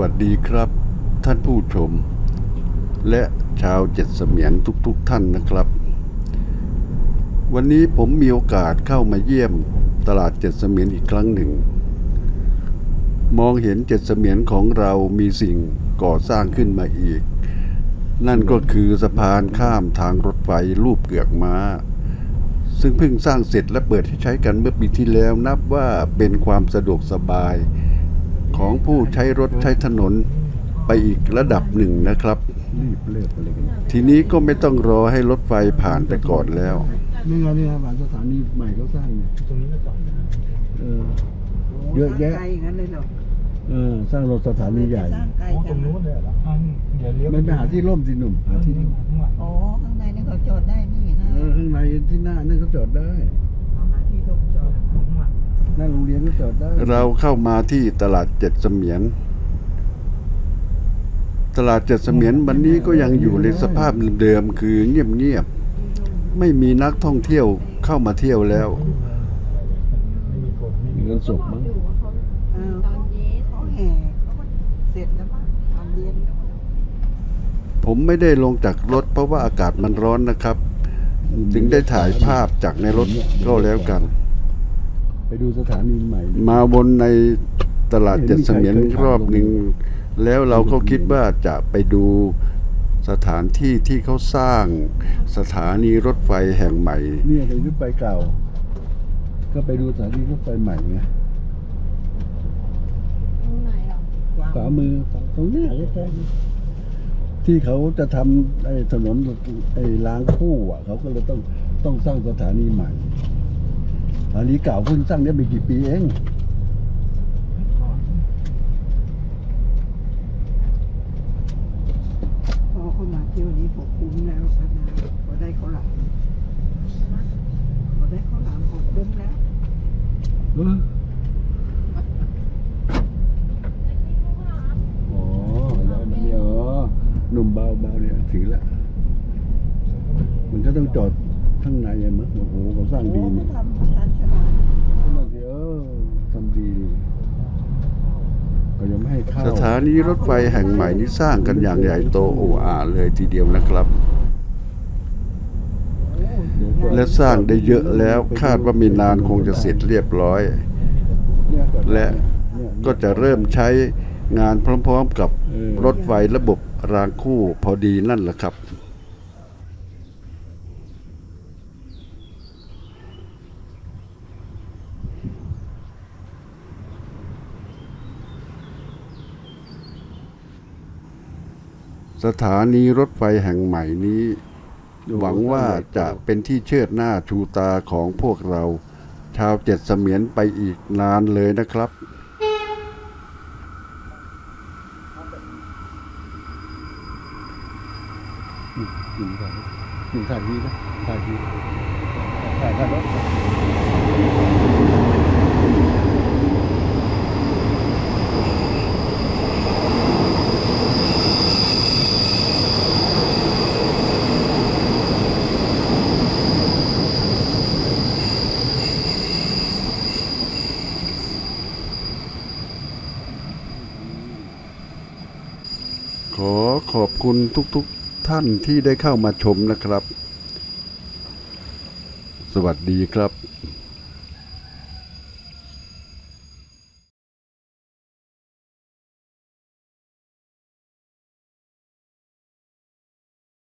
วัสดีครับ ท่านผู้ชม และชาวเจ็ดเสมียนทุกๆทท่านนะครับ วันนี้ผมมีโอกาสเข้ามาเยี่ยมตลาดเจ็ดเสมียนอีกครั้งหนึ่ง มองเห็นเจ็ดเสมียนของเรามีสิ่งก่อสร้างขึ้นมาอีก นั่นก็คือสะพานข้ามทางรถไฟรูปเกือกม้า ซึ่งเพิ่งสร้างเสร็จและเปิดให้ใช้กันเมื่อปีที่แล้วนับว่าเป็นความสะดวกสบาย ของผู้ใช้รถใช้ถนนไปอีกระดับหนึ่งนะครับ รีบเลิกอะไรกันทีนี้ก็ไม่ต้องรอให้รถไฟผ่านไปก่อนแล้ว นี่ไงนี่ครับบ้านสถานีใหม่เขาสร้างเนี่ยตรงนี้ก็จอดได้เออ เยอะแยะ ไกลอย่างนั้นเลยเหรอเออสร้างรถสถานีใหญ่สร้างไกลโอ้ตจัรงงนู้นเลยเหรออะเดี๋ยวเลี้ยวไม่ไปหาที่ร่มสิหนุ่มหาที่ร่มข้างหลังอ๋อ ข้างในนี่เขาจอดได้นี่นะเออข้างในที่หน้านั่นเขาจอดได้ เอาหาที่ร่มจอด ข้างหลัง หน้าโรงเรียนก็จอดได้เราเข้ามาที่ตลาดเจ็ดเสมียน ตลาดเจ็ดเสมียนวันนี้ก็ยังอยู่ในสภาพเดิมๆคือเงียบๆไม่มีนักท่องเที่ยวเข้ามาเที่ยวแล้วไม่มีคนไม่มีมีเงินศพมั้งเออเขาเขาแห่เขาก็เสร็จแล้วมั้งตอนเย็นผมไม่ได้ลงจากรถเพราะว่าอากาศมันร้อนนะครับจึงได้ถ่ายภาพจากในรถก็แล้วกันไป ดูสถานีใหม่ มาวนในตลาดเจ็ดเสมียนรอบหนึ่งแล้วเราก็คิดว่าจะไปดูสถานที่ที่เขาสร้างสถานีรถไฟแห่งใหม่ เนี่ยไปรถไฟเก่า ก็ไปดูสถานีรถไฟใหม่ไงตรงไหนหรอขวามือตรงเนี้ยใกล้ๆนี่ที่เขาจะทำไอ้ถนนไอ้รางคู่อะ เขาก็เลยต้องต้องสร้างสถานีใหม่ สถานีเก่าเพิ่งสร้างได้ไม่กี่ปีเองพอเขามาเที่ยวนี้ผมคุ้มแล้วพนาพอได้ข้าวหลามพอได้ข้าวหลามผมคุ้มแล้วเอออ๋อแล้วมันเนี่ยอ๋อหนุ่มเบาเบาเนี่ยถึงละมันก็ต้องจอด ข้างในอะมั้งโอ้โหเขาสร้างดีโอ้นี่เขาทำทันฉลาดมาสิเออทำดีก็ยังไม่ให้เข้าสถานีรถไฟแห่งใหม่นี้สร้างกันอย่างใหญ่โตโอ้อาเลยทีเดียวนะครับเดี๋ยวก่อนและสร้างได้เยอะแล้วคาดว่ามีนานคงจะเสร็จเรียบร้อยเนี่ยก่อนและเนี่ยก็จะเริ่มใช้งานพร้อมๆกับเออรถไฟระบบรางคู่พอดีนั่นแหละครับ สถานีรถไฟแห่งใหม่นี้ หวังว่าจะเป็นที่เชิดหน้าชูตาของพวกเรา ชาวเจ็ดเสมียนไปอีกนานเลยนะครับอยู่ถ่ายอยู่ถ่ายทีนะถ่ายทีถ่ายถ่ ขอขอบคุณทุกๆทท่านที่ได้เข้ามาชมนะครับ สวัสดีครับ